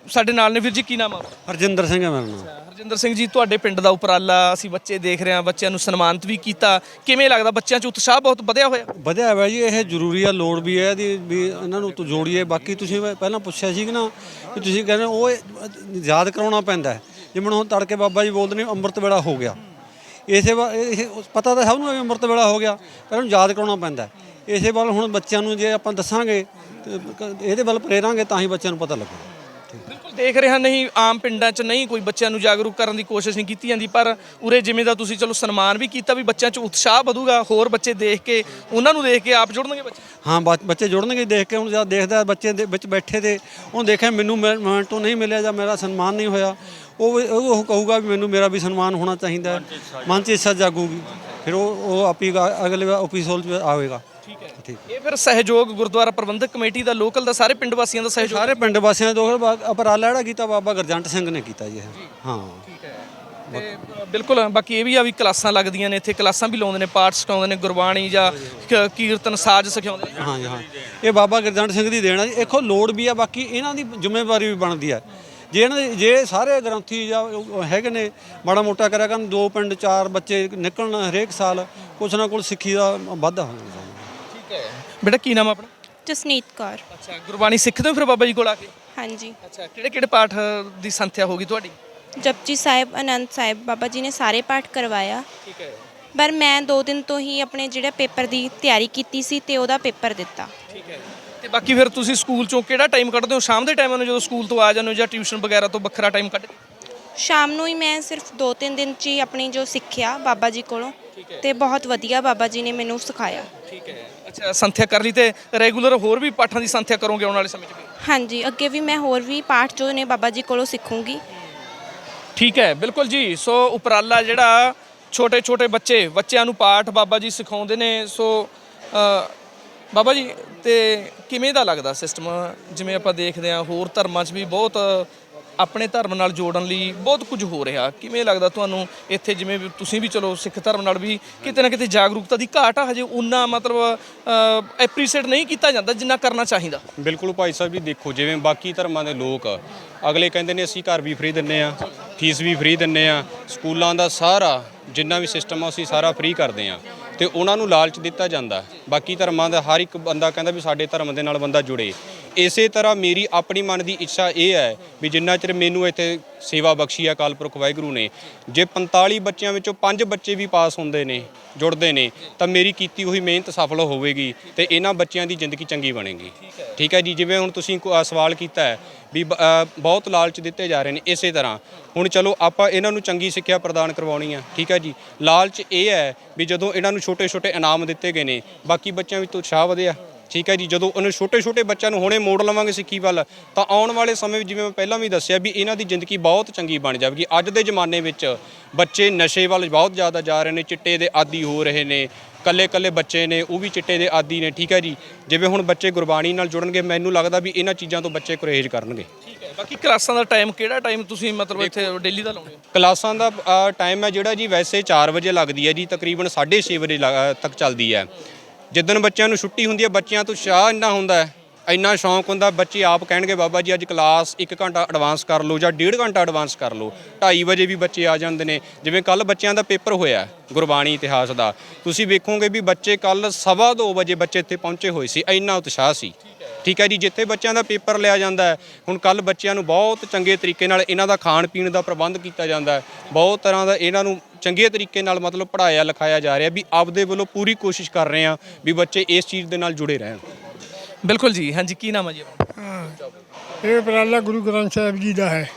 ਸਾਡੇ ਨਾਲ ਨੇ ਵੀਰ ਜੀ ਕੀ ਨਾਮ ਆ? ਹਰਜਿੰਦਰ ਸਿੰਘ ਹੈ ਮੇਰਾ ਨਾਮ। ਰਜਿੰਦਰ ਸਿੰਘ ਜੀ, ਤੁਹਾਡੇ ਪਿੰਡ ਦਾ ਉਪਰਾਲਾ, ਅਸੀਂ ਬੱਚੇ ਦੇਖ ਰਹੇ ਹਾਂ, ਬੱਚਿਆਂ ਨੂੰ ਸਨਮਾਨਿਤ ਵੀ ਕੀਤਾ। ਕਿਵੇਂ ਲੱਗਦਾ ਬੱਚਿਆਂ 'ਚ ਉਤਸ਼ਾਹ ਬਹੁਤ ਵਧਿਆ ਹੋਇਆ? ਵਧਿਆ ਹੋਇਆ ਜੀ, ਇਹ ਜ਼ਰੂਰੀ ਆ, ਲੋੜ ਵੀ ਹੈ ਇਹਦੀ, ਵੀ ਇਹਨਾਂ ਨੂੰ ਤੂੰ ਜੋੜੀਏ। ਬਾਕੀ ਤੁਸੀਂ ਪਹਿਲਾਂ ਪੁੱਛਿਆ ਸੀ ਕਿ ਨਾ ਕਿ ਤੁਸੀਂ ਕਹਿੰਦੇ ਉਹ ਇਹ, ਯਾਦ ਕਰਾਉਣਾ ਪੈਂਦਾ ਹੈ। ਜਿਵੇਂ ਹੁਣ ਤੜਕੇ ਬਾਬਾ ਜੀ ਬੋਲਦੇ ਨੇ ਅੰਮ੍ਰਿਤ ਵੇਲਾ ਹੋ ਗਿਆ। ਇਸੇ ਵਾ ਇਹ ਪਤਾ ਤਾਂ ਸਭ ਨੂੰ ਵੀ ਅੰਮ੍ਰਿਤ ਵੇਲਾ ਹੋ ਗਿਆ, ਪਰ ਉਹਨੂੰ ਯਾਦ ਕਰਾਉਣਾ ਪੈਂਦਾ ਇਸੇ ਵੱਲ ਹੁਣ ਬੱਚਿਆਂ ਨੂੰ ਜੇ ਆਪਾਂ ਦੱਸਾਂਗੇ, ਤੇ ਇਹਦੇ ਵੱਲ ਪ੍ਰੇਰਾਂਗੇ ਤਾਂ ਹੀ ਬੱਚਿਆਂ ਨੂੰ ਪਤਾ ਲੱਗੂ। ਦੇਖ ਰਹੇ ਹਾਂ ਨਹੀਂ ਆਮ ਪਿੰਡਾਂ 'ਚ ਨਹੀਂ ਕੋਈ ਬੱਚਿਆਂ ਨੂੰ ਜਾਗਰੂਕ ਕਰਨ ਦੀ ਕੋਸ਼ਿਸ਼ ਨਹੀਂ ਕੀਤੀ ਜਾਂਦੀ ਪਰ ਉਰੇ ਜਿਵੇਂ ਦਾ ਤੁਸੀਂ ਚਲੋ ਸਨਮਾਨ ਵੀ ਕੀਤਾ ਵੀ ਬੱਚਿਆਂ 'ਚ ਉਤਸ਼ਾਹ ਵਧੂਗਾ ਹੋਰ ਬੱਚੇ ਦੇਖ ਕੇ ਉਹਨਾਂ ਨੂੰ ਦੇਖ ਕੇ ਆਪ ਜੁੜਨਗੇ ਬੱਚੇ? ਹਾਂ ਬੱਚ- ਬੱਚੇ ਜੁੜਨਗੇ ਦੇਖ ਕੇ ਹੁਣ ਜਦ ਦੇਖਦਾ ਬੱਚੇ ਦੇ ਵਿੱਚ ਬੈਠੇ ਤੇ ਉਹ ਦੇਖਿਆ ਮੈਨੂੰ ਮੋਮੈਂਟੋ ਨਹੀਂ ਮਿਲਿਆ ਜਾਂ ਮੇਰਾ ਸਨਮਾਨ ਨਹੀਂ ਹੋਇਆ ਉਹ ਵੀ- ਉਹ ਉਹ ਕਹੂਗਾ ਵੀ ਮੈਨੂੰ ਮੇਰਾ ਵੀ ਸਨਮਾਨ ਹੋਣਾ ਚਾਹੀਦਾ ਹੈ। ਮਨ 'ਚ ਇੱਛਾ ਜਾਗੂਗੀ। ਫਿਰ ਉਹ ਉਹ ਆਪੀ ਅਗਲੇ ਐਪੀਸੋਡ 'ਚ ਆਵੇਗਾ। ਠੀਕ ਇਹ ਫਿਰ ਸਹਿਯੋਗ ਗੁਰਦੁਆਰਾ ਪ੍ਰਬੰਧਕ ਕਮੇਟੀ ਦਾ ਲੋਕਲ ਦਾ ਸਾਰੇ ਪਿੰਡ ਵਾਸੀਆਂ ਦਾ ਸਹਿਯੋਗ? ਸਾਰੇ ਪਿੰਡ ਵਾਸੀਆਂ ਤੋਂ ਉਪਰਾਲਾ ਜਿਹੜਾ ਕੀਤਾ ਬਾਬਾ ਗਰਜੰਟ ਸਿੰਘ ਨੇ ਕੀਤਾ ਜੀ ਇਹ। ਹਾਂ। ਠੀਕ ਹੈ। ਤੇ ਬਿਲਕੁਲ ਬਾਕੀ ਇਹ ਵੀ ਆ ਵੀ ਕਲਾਸਾਂ ਲੱਗਦੀਆਂ ਨੇ ਇੱਥੇ ਕਲਾਸਾਂ ਵੀ ਲਾਉਂਦੇ ਨੇ ਪਾਠ ਸਿਖਾਉਂਦੇ ਨੇ ਗੁਰਬਾਣੀ ਜਾਂ ਕੀਰਤਨ ਸਾਜ਼ ਸਿਖਾਉਂਦੇ ਨੇ। ਹਾਂ ਹਾਂ। ਇਹ ਬਾਬਾ ਗਰਜੰਟ ਸਿੰਘ ਦੀ ਦੇਣ ਆ ਜੀ। ਦੇਖੋ ਲੋੜ ਵੀ ਆ ਬਾਕੀ ਇਹਨਾਂ ਦੀ ਜ਼ਿੰਮੇਵਾਰੀ ਵੀ ਬਣਦੀ ਹੈ ਜੇ ਇਹਨਾਂ ਦੇ ਜੇ ਸਾਰੇ ਗ੍ਰੰਥੀ ਜਾਂ ਹੈਗੇ ਨੇ ਮਾੜਾ ਮੋਟਾ ਕਰਿਆ ਕਰਨ ਦੋ ਪਿੰਡ ਚਾਰ ਬੱਚੇ ਨਿਕਲਣ ਹਰੇਕ ਸਾਲ ਕੁਛ ਨਾ ਕੁਛ ਸਿੱਖੀ ਦਾ ਵਾਧਾ ਹੋ ਜਾਂਦਾ ਬੇਟਾ ਕੀ ਨਾਮ ਆ ਆਪਣਾ? ਜਸਨੀਤ ਕੌਰ। ਅੱਛਾ ਗੁਰਬਾਣੀ ਸਿੱਖਦੇ ਹੋ ਫਿਰ ਬਾਬਾ ਜੀ ਕੋਲ ਆ ਕੇ? ਹਾਂਜੀ। ਅੱਛਾ ਕਿਹੜੇ ਕਿਹੜੇ ਪਾਠ ਦੀ ਸੰਥਿਆ ਹੋਗੀ ਤੁਹਾਡੀ? ਜਪਜੀ ਸਾਹਿਬ ਅਨੰਦ ਸਾਹਿਬ ਬਾਬਾ ਜੀ ਨੇ ਸਾਰੇ ਪਾਠ ਕਰਵਾਇਆ। ਠੀਕ ਹੈ। ਪਰ ਮੈਂ ਦੋ ਦਿਨ ਤੋਂ ਹੀ ਆਪਣੇ ਜਿਹੜੇ ਪੇਪਰ ਦੀ ਤਿਆਰੀ ਕੀਤੀ ਸੀ ਤੇ ਉਹਦਾ ਪੇਪਰ ਦਿੱਤਾ। ਠੀਕ ਹੈ। ਤੇ ਬਾਕੀ ਫਿਰ ਤੁਸੀਂ ਸਕੂਲ ਚੋਂ ਕਿਹੜਾ ਟਾਈਮ ਕੱਢਦੇ ਹੋ? ਸ਼ਾਮ ਦੇ ਟਾਈਮ ਨੂੰ ਜਦੋਂ ਸਕੂਲ ਤੋਂ ਆ ਜਾਂਦੇ ਹੋ ਜਾਂ ਟਿਊਸ਼ਨ ਵਗੈਰਾ ਤੋਂ ਵੱਖਰਾ ਟਾਈਮ ਕੱਢ ਕੇ? ਸ਼ਾਮ ਨੂੰ ਹੀ ਮੈਂ ਸਿਰਫ 2-3 ਦਿਨ ਚ ਹੀ ਆਪਣੀ ਜੋ ਸਿੱਖਿਆ ਬਾਬਾ ਜੀ ਕੋਲੋਂ ਤੇ ਬਹੁਤ ਵਧੀਆ ਬਾਬਾ ਜੀ ਨੇ ਮੈਨੂੰ ਸਿਖਾਇਆ। ਠੀਕ ਹੈ। ਅੱਛਾ ਸੰਥਿਆ ਕਰ ਲਈ ਤੇ ਰੈਗੂਲਰ ਹੋਰ ਵੀ ਪਾਠਾਂ ਦੀ ਸੰਥਿਆ ਕਰੋਗੇ ਆਉਣ ਵਾਲੇ ਸਮੇਂ 'ਚ ਵੀ? ਹਾਂਜੀ ਅੱਗੇ ਵੀ ਮੈਂ ਹੋਰ ਵੀ ਪਾਠ ਜੋ ਨੇ ਬਾਬਾ ਜੀ ਕੋਲੋਂ ਸਿੱਖੂੰਗੀ। ਠੀਕ ਹੈ ਬਿਲਕੁਲ ਜੀ। ਸੋ ਉਪਰਾਲਾ ਜਿਹੜਾ ਛੋਟੇ ਛੋਟੇ ਬੱਚੇ ਬੱਚਿਆਂ ਨੂੰ ਪਾਠ ਬਾਬਾ ਜੀ ਸਿਖਾਉਂਦੇ ਨੇ ਸੋ ਅ, ਬਾਬਾ ਜੀ ਤੇ ਕਿਵੇਂ ਦਾ ਲੱਗਦਾ ਸਿਸਟਮ ਜਿਵੇਂ ਆਪਾਂ ਦੇਖਦੇ ਹਾਂ ਹੋਰ ਧਰਮਾਂ 'ਚ ਵੀ ਬਹੁਤ ਆਪਣੇ ਧਰਮ ਨਾਲ ਜੋੜਨ ਲਈ ਬਹੁਤ ਕੁਝ ਹੋ ਰਿਹਾ। ਕਿਵੇਂ ਲੱਗਦਾ ਤੁਹਾਨੂੰ ਇੱਥੇ ਜਿਵੇਂ ਵੀ ਤੁਸੀਂ ਵੀ ਚਲੋ ਸਿੱਖ ਧਰਮ ਨਾਲ ਵੀ ਕਿਤੇ ਨਾ ਕਿਤੇ ਜਾਗਰੂਕਤਾ ਦੀ ਘਾਟ ਆ, ਹਜੇ ਉਨਾ ਮਤਲਬ ਐਪਰੀਸ਼ੀਏਟ ਨਹੀਂ ਕੀਤਾ ਜਾਂਦਾ ਜਿੰਨਾ ਕਰਨਾ ਚਾਹੀਦਾ। ਬਿਲਕੁਲ ਭਾਈ ਸਾਹਿਬ ਜੀ, ਦੇਖੋ ਜਿਵੇਂ ਬਾਕੀ ਧਰਮਾਂ ਦੇ ਲੋਕ ਅਗਲੇ ਕਹਿੰਦੇ ਨੇ ਅਸੀਂ ਘਰ ਵੀ ਫ੍ਰੀ ਦਿੰਨੇ ਆ ਫੀਸ ਵੀ ਫ੍ਰੀ ਦਿੰਨੇ ਆ, ਸਕੂਲਾਂ ਦਾ ਸਾਰਾ ਜਿੰਨਾ ਵੀ ਸਿਸਟਮ ਆ, ਅਸੀਂ ਸਾਰਾ ਫ੍ਰੀ ਕਰਦੇ ਆ। ਤੇ ਉਹਨਾਂ ਨੂੰ ਲਾਲਚ ਦਿੱਤਾ ਜਾਂਦਾ। ਬਾਕੀ ਧਰਮਾਂ ਦਾ ਹਰ ਇੱਕ ਬੰਦਾ ਕਹਿੰਦਾ ਵੀ ਸਾਡੇ ਧਰਮ ਦੇ ਨਾਲ ਬੰਦਾ ਜੁੜੇ। ਇਸੇ ਤਰ੍ਹਾਂ ਮੇਰੀ ਆਪਣੀ ਮਨ ਦੀ ਇੱਛਾ ਇਹ ਹੈ ਵੀ ਜਿੰਨਾ ਚਿਰ ਮੈਨੂੰ ਇੱਥੇ ਸੇਵਾ ਬਖਸ਼ੀ ਆ ਅਕਾਲ ਪੁਰਖ ਵਾਹਿਗੁਰੂ ਨੇ, ਜੇ 45 ਬੱਚਿਆਂ ਵਿੱਚੋਂ 5 ਬੱਚੇ ਵੀ ਪਾਸ ਹੁੰਦੇ ਨੇ, ਜੁੜਦੇ ਨੇ, ਤਾਂ ਮੇਰੀ ਕੀਤੀ ਹੋਈ ਮਿਹਨਤ ਸਫਲ ਹੋਵੇਗੀ ਤੇ ਇਹਨਾਂ ਬੱਚਿਆਂ ਦੀ ਜ਼ਿੰਦਗੀ ਚੰਗੀ ਬਣੇਗੀ। ਠੀਕ ਹੈ ਜੀ, ਜਿਵੇਂ ਹੁਣ ਤੁਸੀਂ ਸਵਾਲ ਕੀਤਾ ਹੈ ਵੀ ਬ- ਬਹੁਤ ਲਾਲਚ ਦਿੱਤੇ ਜਾ ਰਹੇ ਨੇ ਇਸੇ ਤਰ੍ਹਾਂ। ਹੁਣ ਚਲੋ ਆਪਾਂ ਇਹਨਾਂ ਨੂੰ ਚੰਗੀ ਸਿੱਖਿਆ ਪ੍ਰਦਾਨ ਕਰਵਾਉਣੀ ਆ, ਠੀਕ ਹੈ ਜੀ। ਲਾਲਚ ਇਹ ਹੈ ਵੀ ਜਦੋਂ ਇਹਨਾਂ ਨੂੰ ਛੋਟੇ ਛੋਟੇ ਇਨਾਮ ਦਿੱਤੇ ਗਏ ਨੇ, ਬਾਕੀ ਬੱਚਿਆਂ ਵਿੱਚ ਉਤਸ਼ਾਹ ਵਧਿਆ। ਠੀਕ ਹੈ ਜੀ ਜਦੋਂ ਉਹਨੇ ਛੋਟੇ ਛੋਟੇ ਬੱਚਿਆਂ ਨੂੰ ਹੁਣੇ ਮੋੜ ਲਵਾਂਗੇ ਸਿੱਖੀ ਵੱਲ ਤਾਂ ਆਉਣ ਵਾਲੇ ਸਮੇਂ ਵਿੱਚ ਜਿਵੇਂ ਮੈਂ ਪਹਿਲਾਂ ਵੀ ਦੱਸਿਆ ਵੀ ਇਹਨਾਂ ਦੀ ਜ਼ਿੰਦਗੀ ਬਹੁਤ ਚੰਗੀ ਬਣ ਜਾਵੇਗੀ। ਅੱਜ ਦੇ ਜ਼ਮਾਨੇ ਵਿੱਚ ਬੱਚੇ ਨਸ਼ੇ ਵੱਲ ਬਹੁਤ ਜ਼ਿਆਦਾ ਜਾ ਰਹੇ ਨੇ ਚਿੱਟੇ ਦੇ ਆਦੀ ਹੋ ਰਹੇ ਨੇ ਕੱਲੇ ਕੱਲੇ ਬੱਚੇ ਨੇ ਉਹ ਵੀ ਚਿੱਟੇ ਦੇ ਆਦੀ ਨੇ ਠੀਕ ਹੈ ਜੀ। ਜਿਵੇਂ ਹੁਣ ਬੱਚੇ ਗੁਰਬਾਣੀ ਨਾਲ ਜੁੜਨਗੇ ਮੈਨੂੰ ਲੱਗਦਾ ਵੀ ਇਹਨਾਂ ਚੀਜ਼ਾਂ ਤੋਂ ਬੱਚੇ ਗੁਰੇਜ਼ ਕਰਨਗੇ। ਠੀਕ ਹੈ ਬਾਕੀ ਕਲਾਸਾਂ ਦਾ ਟਾਈਮ ਕਿਹੜਾ ਟਾਈਮ ਤੁਸੀਂ ਮਤਲਬ ਇੱਥੇ ਡੇਲੀ ਦਾ ਲਾਉਂਦੇ ਹੋ? ਕਲਾਸਾਂ ਦਾ ਟਾਈਮ ਹੈ ਜਿਹੜਾ ਜੀ ਵੈਸੇ 4 ਵਜੇ ਲੱਗਦੀ ਹੈ ਜੀ ਤਕਰੀਬਨ 6:30 ਵਜੇ ਤੱਕ ਚੱਲਦੀ ਹੈ। ਜਿੱਦਣ ਬੱਚਿਆਂ ਨੂੰ ਛੁੱਟੀ ਹੁੰਦੀ ਹੈ, ਬੱਚਿਆਂ ਤੋਂ ਸ਼ਾਹ ਇੰਨਾ ਹੁੰਦਾ ਹੈ, ਇੰਨਾ ਸ਼ੌਂਕ ਹੁੰਦਾ, ਬੱਚੇ ਆਪ ਕਹਿਣਗੇ, ਬਾਬਾ ਜੀ, ਅੱਜ ਕਲਾਸ 1 ਘੰਟਾ ਐਡਵਾਂਸ ਕਰ ਲਓ ਜਾਂ 1.5 ਘੰਟਾ ਐਡਵਾਂਸ ਕਰ ਲਓ। 2:30 ਵਜੇ ਵੀ ਬੱਚੇ ਆ ਜਾਂਦੇ ਨੇ। ਜਿਵੇਂ ਕੱਲ ਬੱਚਿਆਂ ਦਾ ਪੇਪਰ ਹੋਇਆ ਗੁਰਬਾਣੀ ਇਤਿਹਾਸ ਦਾ, ਤੁਸੀਂ ਵੇਖੋਗੇ ਵੀ ਬੱਚੇ ਕੱਲ ਸਵਾ ਦੋ ਵਜੇ ਬੱਚੇ ਇੱਥੇ ਪਹੁੰਚੇ ਹੋਏ ਸੀ, ਇੰਨਾ ਉਤਸ਼ਾਹ ਸੀ। ਠੀਕ ਹੈ ਜੀ ਜਿੱਥੇ ਬੱਚਿਆਂ ਦਾ ਪੇਪਰ ਲਿਆ ਜਾਂਦਾ ਹੈ ਹੁਣ ਕੱਲ ਬੱਚਿਆਂ ਨੂੰ ਬਹੁਤ ਚੰਗੇ ਤਰੀਕੇ ਨਾਲ ਇਹਨਾਂ ਦਾ ਖਾਣ ਪੀਣ ਦਾ ਪ੍ਰਬੰਧ ਕੀਤਾ ਜਾਂਦਾ ਹੈ। ਬਹੁਤ ਤਰ੍ਹਾਂ ਦਾ ਇਹਨਾਂ ਨੂੰ ਚੰਗੇ ਤਰੀਕੇ ਨਾਲ ਮਤਲਬ ਪੜਾਇਆ ਲਿਖਾਇਆ ਜਾ ਰਿਹਾ ਵੀ ਆਪਦੇ ਵੱਲੋਂ ਪੂਰੀ ਕੋਸ਼ਿਸ਼ ਕਰ ਰਹੇ ਆ ਵੀ ਬੱਚੇ ਇਸ ਚੀਜ਼ ਦੇ ਨਾਲ ਜੁੜੇ ਰਹਿਣ। ਬਿਲਕੁਲ ਜੀ ਹਾਂਜੀ ਕੀ ਨਾਮ ਹੈ ਜੀ ਇਹ ਉਪਰਾਲਾ ਗੁਰੂ ਗ੍ਰੰਥ ਸਾਹਿਬ ਜੀ ਦਾ ਹੈ।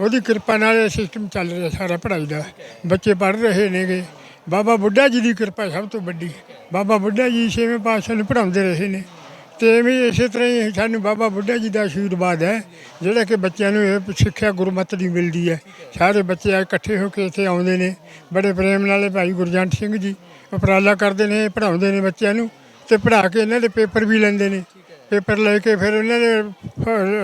ਉਹਦੀ ਕਿਰਪਾ ਨਾਲ ਇਹ ਸਿਸਟਮ ਚੱਲ ਰਿਹਾ ਸਾਰਾ ਪੜ੍ਹਾਈ ਦਾ। ਬੱਚੇ ਪੜ੍ਹ ਰਹੇ ਨੇਗੇ। ਬਾਬਾ ਬੁੱਢਾ ਜੀ ਦੀ ਕਿਰਪਾ ਸਭ ਤੋਂ ਵੱਡੀ। ਬਾਬਾ ਬੁੱਢਾ ਜੀ ਛੇਵੇਂ ਪਾਤਸ਼ਾਹ ਨੂੰ ਪੜ੍ਹਾਉਂਦੇ ਰਹੇ ਨੇ। ਤੇ ਐਵੇਂ ਇਸੇ ਤਰ੍ਹਾਂ ਹੀ ਸਾਨੂੰ ਬਾਬਾ ਬੁੱਢਾ ਜੀ ਦਾ ਆਸ਼ੀਰਵਾਦ ਹੈ, ਜਿਹੜਾ ਕਿ ਬੱਚਿਆਂ ਨੂੰ ਇਹ ਸਿੱਖਿਆ ਗੁਰਮਤਿ ਦੀ ਮਿਲਦੀ ਹੈ। ਸਾਰੇ ਬੱਚੇ ਆ ਇਕੱਠੇ ਹੋ ਕੇ ਇੱਥੇ ਆਉਂਦੇ ਨੇ, ਬੜੇ ਪ੍ਰੇਮ ਨਾਲ ਇਹ ਭਾਈ ਗੁਰਜੰਟ ਸਿੰਘ ਜੀ ਉਪਰਾਲਾ ਕਰਦੇ ਨੇ ਪੜ੍ਹਾਉਂਦੇ ਨੇ ਬੱਚਿਆਂ ਨੂੰ ਤੇ ਪੜ੍ਹਾ ਕੇ ਇਹਨਾਂ ਦੇ ਪੇਪਰ ਵੀ ਲੈਂਦੇ ਨੇ। ਪੇਪਰ ਲੈ ਕੇ ਫਿਰ ਉਹਨਾਂ ਦੇ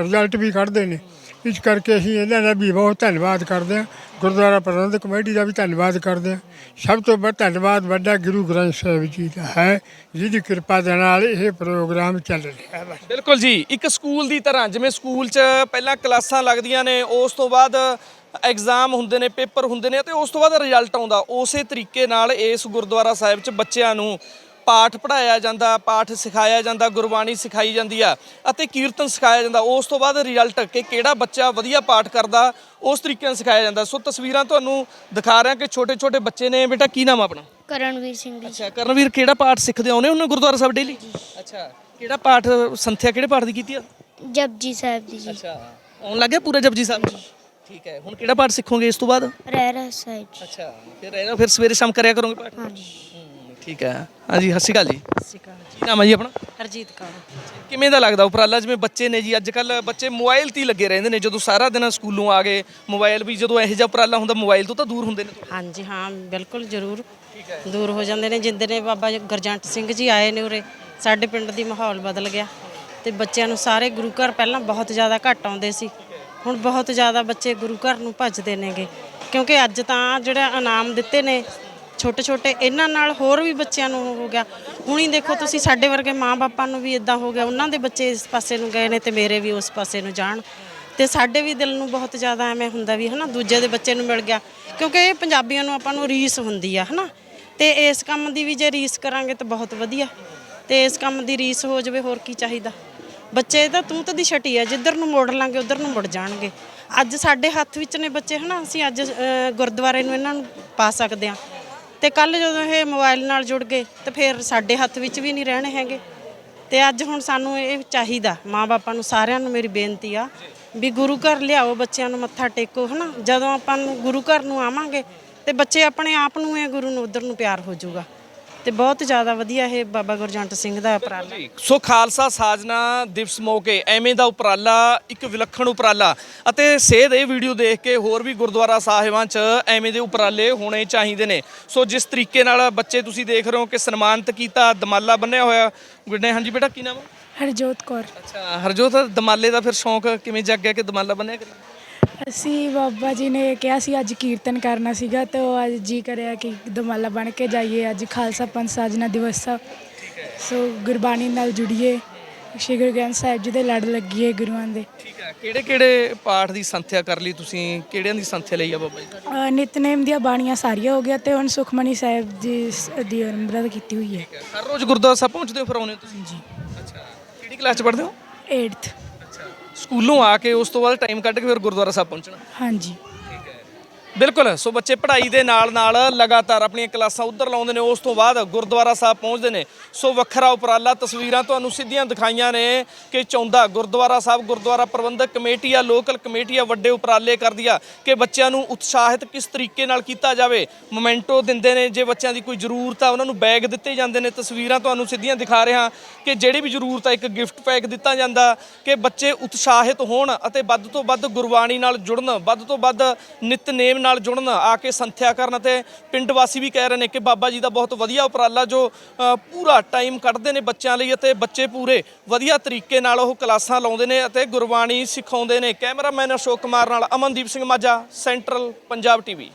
ਰਿਜ਼ਲਟ ਵੀ ਕੱਢਦੇ ਨੇ। ਇਸ ਕਰਕੇ ਅਸੀਂ ਇਹਨਾਂ ਦਾ ਵੀ ਬਹੁਤ ਧੰਨਵਾਦ ਕਰਦੇ ਹਾਂ। ਗੁਰਦੁਆਰਾ ਪ੍ਰਬੰਧਕ ਕਮੇਟੀ ਦਾ ਵੀ ਧੰਨਵਾਦ ਕਰਦੇ ਹਾਂ। ਸਭ ਤੋਂ ਵੱਧ ਧੰਨਵਾਦ ਵੱਡਾ ਗੁਰੂ ਗ੍ਰੰਥ ਸਾਹਿਬ ਜੀ ਦਾ ਹੈ, ਜਿਹਦੀ ਕਿਰਪਾ ਦੇ ਨਾਲ ਇਹ ਪ੍ਰੋਗਰਾਮ ਚੱਲ ਰਿਹਾ ਹੈ। ਬਿਲਕੁਲ ਜੀ, ਇੱਕ ਸਕੂਲ ਦੀ ਤਰ੍ਹਾਂ, ਜਿਵੇਂ ਸਕੂਲ 'ਚ ਪਹਿਲਾਂ ਕਲਾਸਾਂ ਲੱਗਦੀਆਂ ਨੇ, ਉਸ ਤੋਂ ਬਾਅਦ ਐਗਜ਼ਾਮ ਹੁੰਦੇ ਨੇ, ਪੇਪਰ ਹੁੰਦੇ ਨੇ ਤੇ ਉਸ ਤੋਂ ਬਾਅਦ ਰਿਜ਼ਲਟ ਆਉਂਦਾ। ਉਸੇ ਤਰੀਕੇ ਨਾਲ ਇਸ ਗੁਰਦੁਆਰਾ ਸਾਹਿਬ 'ਚ ਬੱਚਿਆਂ ਨੂੰ ਪਾਠ ਪੜਾਇਆ ਜਾਂਦਾ ਪਾਠ ਸਿਖਾਇਆ ਜਾਂਦਾ ਗੁਰਬਾਣੀ ਸਿਖਾਈ ਜਾਂਦੀ ਆ ਅਤੇ ਕੀਰਤਨ ਸਿਖਾਇਆ ਜਾਂਦਾ। ਉਸ ਤੋਂ ਬਾਅਦ ਰਿਜ਼ਲਟ ਕਿ ਕਿਹੜਾ ਬੱਚਾ ਵਧੀਆ ਪਾਠ ਕਰਦਾ ਉਸ ਤਰੀਕੇ ਨਾਲ ਸਿਖਾਇਆ ਜਾਂਦਾ। ਸੋ ਤਸਵੀਰਾਂ ਤੁਹਾਨੂੰ ਦਿਖਾ ਰਿਹਾ ਕਿ ਛੋਟੇ ਛੋਟੇ ਬੱਚੇ ਨੇ। ਬੇਟਾ ਕੀ ਨਾਮ ਆਪਣਾ? ਕਰਨਵੀਰ ਸਿੰਘ ਜੀ। ਅੱਛਾ ਕਰਨਵੀਰ ਕਿਹੜਾ ਪਾਠ ਸਿੱਖਦੇ ਆਉਨੇ ਉਹਨਾਂ ਗੁਰਦੁਆਰਾ ਸਾਹਿਬ ਡੇਲੀ ਅੱਛਾ ਕਿਹੜਾ ਪਾਠ ਸੰਥਿਆ ਕਿਹੜੇ ਪਾਠ ਦੀ ਕੀਤੀ ਆ? ਜਪਜੀ ਸਾਹਿਬ ਦੀ ਜੀ। ਅੱਛਾ ਆਉਣ ਲੱਗਿਆ ਪੂਰਾ ਜਪਜੀ ਸਾਹਿਬ? ਠੀਕ ਹੈ ਹੁਣ ਕਿਹੜਾ ਪਾਠ ਸਿੱਖੋਗੇ ਇਸ ਤੋਂ ਬਾਅਦ? ਰਹਿ ਰਹਿ ਸਾਹਿਬ ਜੀ। ਅੱਛਾ ਫਿਰ ਇਹਦਾ ਫਿਰ ਸਵੇਰੇ ਸ਼ਾਮ ਕਰਿਆ ਕਰੋਗੇ ਪਾਠ? ਹਾਂਜੀ। ਠੀਕ ਹੈ। ਹਾਂਜੀ ਸਤਿ ਸ਼੍ਰੀ ਅਕਾਲ ਜੀ। ਕੀ ਨਾਮ ਹੈ ਜੀ ਆਪਣਾ? ਹਰਜੀਤ ਕੌਰ। ਕਿਵੇਂ ਦਾ ਲੱਗਦਾ ਉਪਰਾਲਾ? ਜਿਵੇਂ ਬੱਚੇ ਨੇ ਜੀ ਅੱਜ ਕੱਲ ਬੱਚੇ ਮੋਬਾਈਲ ਤੇ ਹੀ ਲੱਗੇ ਰਹਿੰਦੇ ਨੇ ਜਦੋਂ ਸਾਰਾ ਦਿਨ ਸਕੂਲੋਂ ਆ ਗਏ ਮੋਬਾਈਲ ਵੀ ਜਦੋਂ ਇਹੋ ਜਿਹਾ ਉਪਰਾਲਾ ਹੁੰਦਾ ਮੋਬਾਈਲ ਤੋਂ ਤਾਂ ਦੂਰ ਹੁੰਦੇ ਨੇ ਹਾਂਜੀ ਹਾਂ ਬਿਲਕੁਲ ਜ਼ਰੂਰ। ਦੂਰ ਹੋ ਜਾਂਦੇ ਨੇ ਜਿੰਦੇ ਨੇ ਬਾਬਾ ਗੁਰਜੰਟ ਸਿੰਘ ਜੀ ਆਏ ਨੇ ਉਰੇ ਸਾਡੇ ਪਿੰਡ ਦੀ ਮਾਹੌਲ ਬਦਲ ਗਿਆ। ਤੇ ਬੱਚਿਆਂ ਨੂੰ ਸਾਰੇ ਗੁਰੂ ਘਰ ਪਹਿਲਾਂ ਬਹੁਤ ਜ਼ਿਆਦਾ ਘੱਟ ਆਉਂਦੇ ਸੀ। ਹੁਣ ਬਹੁਤ ਜ਼ਿਆਦਾ ਬੱਚੇ ਗੁਰੂ ਘਰ ਨੂੰ ਭੱਜਦੇ ਨੇਗੇ। ਕਿਉਂਕਿ ਅੱਜ ਤਾਂ ਜਿਹੜਾ ਇਨਾਮ ਦਿੱਤੇ ਨੇ ਛੋਟੇ ਛੋਟੇ ਇਹਨਾਂ ਨਾਲ ਹੋਰ ਵੀ ਬੱਚਿਆਂ ਨੂੰ ਹੋ ਗਿਆ। ਹੁਣੀ ਦੇਖੋ ਤੁਸੀਂ ਸਾਡੇ ਵਰਗੇ ਮਾਂ-ਬਾਪਾਂ ਨੂੰ ਵੀ ਇਦਾਂ ਹੋ ਗਿਆ। ਉਹਨਾਂ ਦੇ ਬੱਚੇ ਇਸ ਪਾਸੇ ਨੂੰ ਗਏ ਨੇ ਤੇ ਮੇਰੇ ਵੀ ਉਸ ਪਾਸੇ ਨੂੰ ਜਾਣ। ਤੇ ਸਾਡੇ ਵੀ ਦਿਲ ਨੂੰ ਬਹੁਤ ਜ਼ਿਆਦਾ ਐਵੇਂ ਹੁੰਦਾ ਵੀ ਹਨਾ, ਦੂਜੇ ਦੇ ਬੱਚੇ ਨੂੰ ਮਿਲ ਗਿਆ। ਕਿਉਂਕਿ ਇਹ ਪੰਜਾਬੀਆਂ ਨੂੰ ਆਪਾਂ ਨੂੰ ਰੀਸ ਹੁੰਦੀ ਆ, ਹਨਾ। ਤੇ ਇਸ ਕੰਮ ਦੀ ਵੀ ਜੇ ਰੀਸ ਕਰਾਂਗੇ ਤਾਂ ਬਹੁਤ ਵਧੀਆ। ਤੇ ਇਸ ਕੰਮ ਦੀ ਰੀਸ ਹੋ ਜਾਵੇ, ਹੋਰ ਕੀ ਚਾਹੀਦਾ। ਬੱਚੇ ਤਾਂ ਤੂੰ ਤਾਂ ਦੀ ਛਟੀ ਆ, ਜਿੱਧਰ ਨੂੰ ਮੋੜ ਲਾਂਗੇ, ਉਧਰ ਨੂੰ ਮੁੜ ਜਾਣਗੇ। ਅੱਜ ਸਾਡੇ ਹੱਥ ਵਿੱਚ ਨੇ ਬੱਚੇ, ਹਨਾ। ਅਸੀਂ ਅੱਜ ਗੁਰਦੁਆਰੇ ਨੂੰ ਇਹਨਾਂ ਨੂੰ ਪਾ ਸਕਦੇ ਆ ਤੇ ਕੱਲ ਜਦੋਂ ਇਹ ਮੋਬਾਈਲ ਨਾਲ ਜੁੜ ਗਏ ਤੇ ਫਿਰ ਸਾਡੇ ਹੱਥ ਵਿੱਚ ਵੀ ਨਹੀਂ ਰਹਿਣੇ ਹੈਗੇ। ਤੇ ਅੱਜ ਹੁਣ ਸਾਨੂੰ ਇਹ ਚਾਹੀਦਾ ਮਾਪੇ ਨੂੰ ਸਾਰਿਆਂ ਨੂੰ ਮੇਰੀ ਬੇਨਤੀ ਆ ਵੀ ਗੁਰੂ ਘਰ ਲਿਆਓ, ਬੱਚਿਆਂ ਨੂੰ ਮੱਥਾ ਟੇਕੋ, ਹਨਾ? ਜਦੋਂ ਆਪਾਂ ਨੂੰ ਗੁਰੂ ਘਰ ਨੂੰ ਆਵਾਂਗੇ ਤੇ ਬੱਚੇ ਆਪਣੇ ਆਪ ਨੂੰ ਇਹ ਗੁਰੂ ਨੂੰ ਉਧਰ ਨੂੰ ਪਿਆਰ ਹੋ ਜਾਊਗਾ। ਤੇ ਬਹੁਤ ਜ਼ਿਆਦਾ ਵਧੀਆ ਇਹ ਬਾਬਾ ਗੁਰਜੰਟ ਸਿੰਘ ਦਾ ਉਪਰਾਲਾ। ਸੋ ਖਾਲਸਾ ਸਾਜਨਾ ਦਿਵਸ ਮੌਕੇ ਐਵੇਂ ਦਾ ਉਪਰਾਲਾ ਇੱਕ ਵਿਲੱਖਣ ਉਪਰਾਲਾ ਅਤੇ ਸੇਧ ਇਹ ਵੀਡੀਓ ਦੇਖ ਕੇ ਹੋਰ ਵੀ ਗੁਰਦੁਆਰਾ ਸਾਹਿਬਾਂ 'ਚ ਐਵੇਂ ਦੇ ਉਪਰਾਲੇ ਹੋਣੇ ਚਾਹੀਦੇ ਨੇ। ਸੋ ਜਿਸ ਤਰੀਕੇ ਨਾਲ ਬੱਚੇ ਤੁਸੀਂ ਦੇਖ ਰਹੇ ਹੋ ਕਿ ਸਨਮਾਨਿਤ ਕੀਤਾ ਦਮਾਲਾ ਬੰਨਿਆ ਹੋਇਆ। ਗੁੱਡੇ ਹਾਂਜੀ ਬੇਟਾ ਕੀ ਨਾਮ ਹਰਜੋਤ ਕੌਰ। ਅੱਛਾ ਹਰਜੋਤ ਦਮਾਲੇ ਦਾ ਫਿਰ ਸ਼ੌਂਕ ਕਿਵੇਂ ਜਾਗ ਗਿਆ ਕਿ ਦਮਾਲਾ ਬੰਨਿਆ ਕਰੀ ਅਸੀਂ ਬਾਬਾ ਜੀ ਨੇ ਕਿਹਾ ਸੀ ਅੱਜ ਕੀਰਤਨ ਕਰਨਾ ਸੀਗਾ ਤੇ ਉਹ ਅੱਜ ਜੀ ਕਰਿਆ ਕਿ ਦਮਾਲਾ ਬਣ ਕੇ ਜਾਈਏ ਅੱਜ ਖਾਲਸਾ ਪੰਥ ਸਾਜਨਾ ਦਿਵਸ ਆ। ਸੋ ਗੁਰਬਾਣੀ ਨਾਲ ਜੁੜੀਏ ਸ਼੍ਰੀ ਗੁਰੂ ਗ੍ਰੰਥ ਸਾਹਿਬ ਜੀ ਦੇ ਲੜ ਲੱਗੀਏ ਗੁਰੂਆਂ ਦੇ। ਠੀਕ ਹੈ। ਕਿਹੜੇ ਕਿਹੜੇ ਪਾਠ ਦੀ ਸੰਥਿਆ ਕਰ ਲਈ ਤੁਸੀਂ? ਕਿਹੜਿਆਂ ਦੀ ਸੰਥਿਆ ਲਈ ਆ ਬਾਬਾ ਜੀ? ਅ, ਨਿਤਨੇਮ ਦੀਆਂ ਬਾਣੀਆਂ ਸਾਰੀਆਂ ਹੋ ਗਿਆ ਤੇ ਹੁਣ ਸੁਖਮਨੀ ਸਾਹਿਬ ਜੀ ਸ- ਦੀ ਅੰਮ੍ਰਿਤ ਕੀਤੀ ਹੋਈ ਹੈ। ਹਰ ਰੋਜ਼ ਗੁਰਦੁਆਰਾ ਸਾਹਿਬ ਪਹੁੰਚਦੇ ਹੋ ਫਿਰ ਆਉਂਦੇ ਹੋ ਤੁਸੀਂ? ਜੀ ਅੱਛਾ। ਕਿਹੜੀ ਕਲਾਸ 'ਚ ਪੜ੍ਹਦੇ ਹੋ? 8th ਅੱਛਾ ਸਕੂਲੋਂ ਆ ਕੇ ਉਸ ਤੋਂ ਬਾਅਦ ਟਾਈਮ ਕੱਢ ਕੇ ਫਿਰ ਗੁਰਦੁਆਰਾ ਸਾਹਿਬ ਪਹੁੰਚਣਾ। ਹਾਂਜੀ। ਬਿਲਕੁਲ, ਸੋ ਬੱਚੇ ਪੜ੍ਹਾਈ ਦੇ ਨਾਲ ਨਾਲ ਲਗਾਤਾਰ ਆਪਣੀਆਂ ਕਲਾਸਾਂ ਉੱਧਰ ਲਾਉਂਦੇ ਨੇ, ਉਸ ਤੋਂ ਬਾਅਦ ਗੁਰਦੁਆਰਾ ਸਾਹਿਬ ਪਹੁੰਚਦੇ ਨੇ। ਸੋ ਵੱਖਰਾ ਉਪਰਾਲਾ, ਤਸਵੀਰਾਂ ਤੁਹਾਨੂੰ ਸਿੱਧੀਆਂ ਦਿਖਾਈਆਂ ਨੇ ਕਿ ਚੌਂਦਾ ਗੁਰਦੁਆਰਾ ਸਾਹਿਬ, ਗੁਰਦੁਆਰਾ ਪ੍ਰਬੰਧਕ ਕਮੇਟੀ ਆ, ਲੋਕਲ ਕਮੇਟੀ ਆ, ਵੱਡੇ ਉਪਰਾਲੇ ਕਰਦੀ ਆ ਕਿ ਬੱਚਿਆਂ ਨੂੰ ਉਤਸ਼ਾਹਿਤ ਕਿਸ ਤਰੀਕੇ ਨਾਲ ਕੀਤਾ ਜਾਵੇ। ਮੋਮੈਂਟੋ ਦਿੰਦੇ ਨੇ, ਜੇ ਬੱਚਿਆਂ ਦੀ ਕੋਈ ਜ਼ਰੂਰਤ ਆ, ਉਹਨਾਂ ਨੂੰ ਬੈਗ ਦਿੱਤੇ ਜਾਂਦੇ ਨੇ। ਤਸਵੀਰਾਂ ਤੁਹਾਨੂੰ ਸਿੱਧੀਆਂ ਦਿਖਾ ਰਿਹਾ ਕਿ ਜਿਹੜੀ ਵੀ ਜ਼ਰੂਰਤ ਆ, ਇੱਕ ਗਿਫਟ ਪੈਕ ਦਿੱਤਾ ਜਾਂਦਾ ਕਿ ਬੱਚੇ ਉਤਸ਼ਾਹਿਤ ਹੋਣ ਅਤੇ ਵੱਧ ਤੋਂ ਵੱਧ ਗੁਰਬਾਣੀ ਨਾਲ ਜੁੜਨ, ਵੱਧ ਤੋਂ ਵੱਧ ਨਿਤਨੇਮ ਨਾਲ ਜੁੜਨ, ਆ ਕੇ ਸੰਥਿਆ ਕਰਨ ਅਤੇ ਪਿੰਡ ਵਾਸੀ ਵੀ ਕਹਿ ਰਹੇ ਨੇ ਕਿ ਬਾਬਾ ਜੀ ਦਾ ਬਹੁਤ ਵਧੀਆ ਉਪਰਾਲਾ ਜੋ ਪੂਰਾ ਟਾਈਮ ਕੱਢਦੇ ਨੇ ਬੱਚਿਆਂ ਲਈ ਅਤੇ ਬੱਚੇ ਪੂਰੇ ਵਧੀਆ ਤਰੀਕੇ ਨਾਲ ਉਹ ਕਲਾਸਾਂ ਲਾਉਂਦੇ ਨੇ ਅਤੇ ਗੁਰਬਾਣੀ ਸਿਖਾਉਂਦੇ ਨੇ। ਕੈਮਰਾਮੈਨ ਅਸ਼ੋਕ ਕੁਮਾਰ ਨਾਲ ਅਮਨਦੀਪ ਸਿੰਘ ਮਾਝਾ, ਸੈਂਟਰਲ ਪੰਜਾਬ ਟੀਵੀ।